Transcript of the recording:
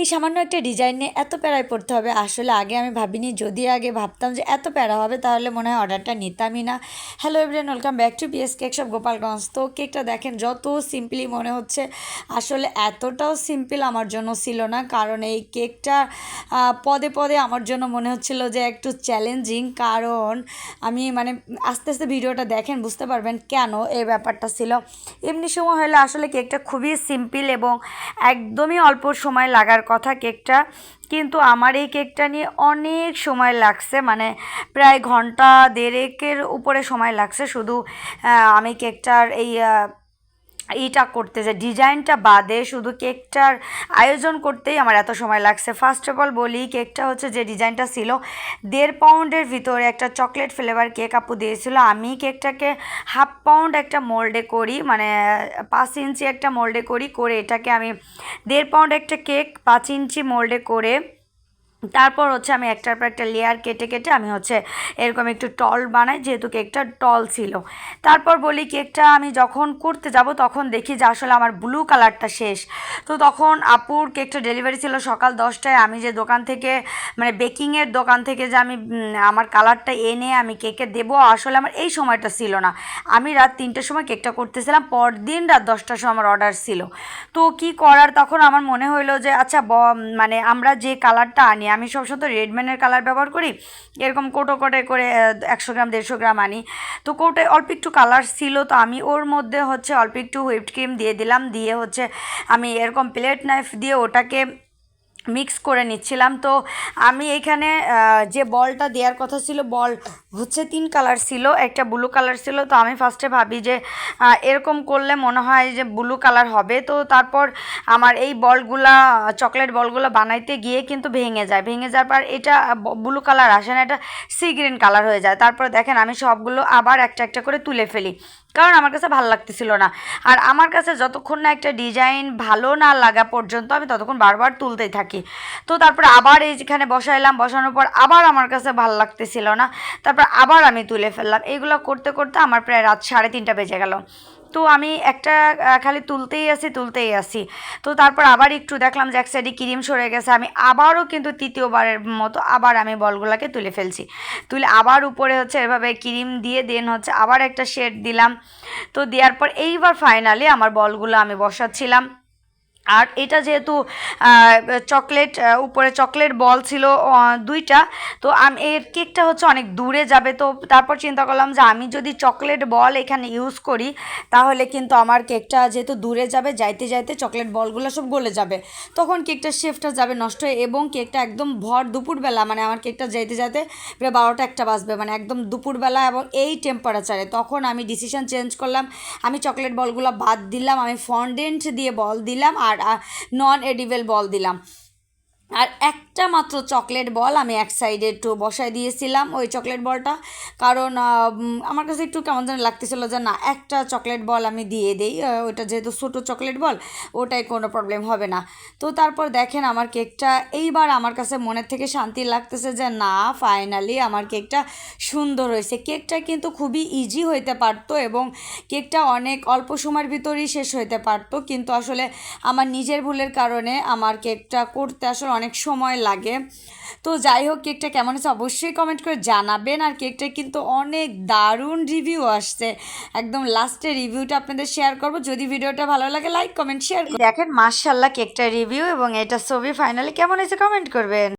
এই সামান্য একটা ডিজাইন নিয়ে এত প্যারায় পড়তে হবে। আসলে আগে আমি ভাবিনি, যদি আগে ভাবতাম যে এত প্যারা হবে, তাহলে মনে হয় অর্ডারটা নিতামই না। Hello everyone welcome back to PS cake shop Gopalganj. তো কেকটা দেখেন, যত সিম্পলি মনে হচ্ছে, আসলে এতটাও সিম্পল আমার জন্য ছিল না। কারণ এই কেকটা পদে পদে আমার জন্য মনে হচ্ছিল যে একটু চ্যালেঞ্জিং কারণ আমি মানে আস্তে আস্তে ভিডিওটা দেখেন, বুঝতে পারবেন কেন এই ব্যাপারটা ছিল। এমনি সময় হলে আসলে কেকটা খুবই সিম্পল এবং একদমই অল্প সময় লাগার কথা কেকটা, কিন্তু আমার এই কেকটা নিয়ে অনেক সময় লাগছে। মানে প্রায় ঘণ্টা দেড়েকের উপরে সময় লাগছে। শুধু আমি কেকটার এই এইটা করতে যে ডিজাইনটা বাদে শুধু কেকটার আয়োজন করতেই আমার এত সময় লাগছে। ফার্স্ট অফ অল বলি, কেকটা হচ্ছে যে ডিজাইনটা ছিল, দেড় পাউন্ডের ভিতরে একটা চকলেট ফ্লেভার কেক আপু দিয়েছিল। আমি কেকটাকে হাফ পাউন্ড একটা মোল্ডে করি মানে পাঁচ ইঞ্চি একটা মোল্ডে করি, করে এটাকে আমি দেড় পাউন্ড একটা কেক পাঁচ ইঞ্চি মোল্ডে করে তারপর হচ্ছে আমি একটার পর একটা লেয়ার কেটে কেটে আমি হচ্ছে এরকম একটু টল বানাই, যেহেতু কেকটা টল ছিল। তারপর বলি কেকটা আমি যখন করতে যাব তখন দেখি যে আসলে আমার ব্লু কালারটা শেষ। তো তখন আপুর কেকটা ডেলিভারি ছিল সকাল দশটায়, আমি যে দোকান থেকে মানে বেকিংয়ের দোকান থেকে যে আমি আমার কালারটা এনে আমি কেকে দেবো, আসলে আমার এই সময়টা ছিল না। আমি রাত তিনটের সময় কেকটা করতেছিলাম, পরদিন রাত দশটার সময় আমার অর্ডার ছিল। তো কি করার? তখন আমার মনে হলো যে আচ্ছা মানে আমরা যে কালারটা আনি আমি সবসময় তো রেডম্যানের কালার ব্যবহার করি। এরকম কোটো কোটে করে একশো গ্রাম, দেড়শো গ্রাম আনি। তো কোটে অল্প একটু কালার ছিল, তো আমি ওর মধ্যে হচ্ছে অল্প একটু হুইপড ক্রিম দিয়ে দিলাম। দিয়ে হচ্ছে আমি এরকম প্লেট নাইফ দিয়ে ওটাকে মিক্স করে নিচ্ছিলাম। তো আমি এখানে যে বলটা দেওয়ার কথা ছিল, বল হচ্ছে তিন কালার ছিল, একটা ব্লু কালার ছিল। তো আমি ফার্স্টে ভাবি যে এরকম করলে মনে হয় যে ব্লু কালার হবে। তো তারপর আমার এই বলগুলা চকলেট বলগুলো বানাইতে গিয়ে কিন্তু ভেঙে যায়। ভেঙে যাওয়ার পর এটা ব্লু কালার আসে না, এটা সি গ্রিন কালার হয়ে যায়। তারপর দেখেন আমি সবগুলো আবার একটা একটা করে তুলে ফেলি। কারণ আমার কাছে ভালো লাগতেছিল না। আর আমার কাছে যতক্ষণ না একটা ডিজাইন ভালো না লাগা পর্যন্ত আমি ততক্ষণ বারবার তুলতেই থাকি। তো তারপর আবার এই যেখানে বসাইলাম, বসানোর পর আবার আমার কাছে ভালো লাগতেছিল না। তারপর আবার আমি তুলে ফেললাম। এইগুলো করতে করতে আমার প্রায় রাত সাড়ে তিনটা বেজে গেল। তো আমি একটা খালি তুলতেই আসি তুলতেই আসি তো তারপর আবার একটু দেখলাম যে এক সাইডে ক্রিম সরে গেছে। আমি আবারও কিন্তু তৃতীয়বারের মতো আবার আমি বলগুলোকে তুলে ফেলছি। তুলে আবার উপরে হচ্ছে এভাবে ক্রিম দিয়ে, দেন হচ্ছে আবার একটা শেড দিলাম। তো দেওয়ার পর এইবার ফাইনালি আমার বলগুলো আমি বসাচ্ছিলাম। আর এটা যেহেতু চকলেট উপরে চকলেট বল ছিল দুইটা, তো আমি, এর কেকটা হচ্ছে অনেক দূরে যাবে, তো তারপর চিন্তা করলাম যে আমি যদি চকলেট বল এখানে ইউজ করি, তাহলে কিন্তু আমার কেকটা যেহেতু দূরে যাবে, যাইতে যাইতে চকলেট বলগুলো সব গলে যাবে। তখন কেকটার শেফটা যাবে নষ্ট হয়ে, এবং কেকটা একদম ভর দুপুরবেলা মানে আমার কেকটা যাইতে যাইতে প্রায় বারোটা একটা বাজবে মানে একদম দুপুরবেলা এবং এই টেম্পারেচারে তখন আমি ডিসিশন চেঞ্জ করলাম, আমি চকলেট বলগুলো বাদ দিলাম, আমি ফন্ডেন্ট দিয়ে বল দিলাম, আর নন এডিবেল বল দিলাম। আর একটা মাত্র চকলেট বল আমি এক সাইডে একটু বসায় দিয়েছিলাম ওই চকলেট বলটা কারণ আমার কাছে একটু কেমন যেন লাগতেছিলো যে না, একটা চকলেট বল আমি দিয়ে দিই ওটা যেহেতু ছোটো চকলেট বল ওটাই কোনো প্রবলেম হবে না। তো তারপর দেখেন আমার কেকটা এইবার আমার কাছে মনের থেকে শান্তি লাগতেছে যে না ফাইনালি আমার কেকটা সুন্দর হয়েছে। কেকটা কিন্তু খুবই ইজি হইতে পারতো এবং কেকটা অনেক অল্প সময়ের ভিতরেই শেষ হইতে পারতো। কিন্তু আসলে আমার নিজের ভুলের কারণে আমার কেকটা করতে আসলে অনেক সময় লাগে। তো যাই হোক কেকটা কেমন হয়েছে অবশ্যই কমেন্ট করে জানাবেন। আর কেকটা কিন্তু অনেক দারুণ রিভিউ আসছে। একদম লাস্টে রিভিউটা আপনাদের শেয়ার করব। যদি ভিডিওটা ভালো লাগে লাইক কমেন্ট শেয়ার দেখেন মার্শাল্লাহ কেকটা রিভিউ এবং এটা ছবি ফাইনালি কেমন হয়েছে কমেন্ট করবেন।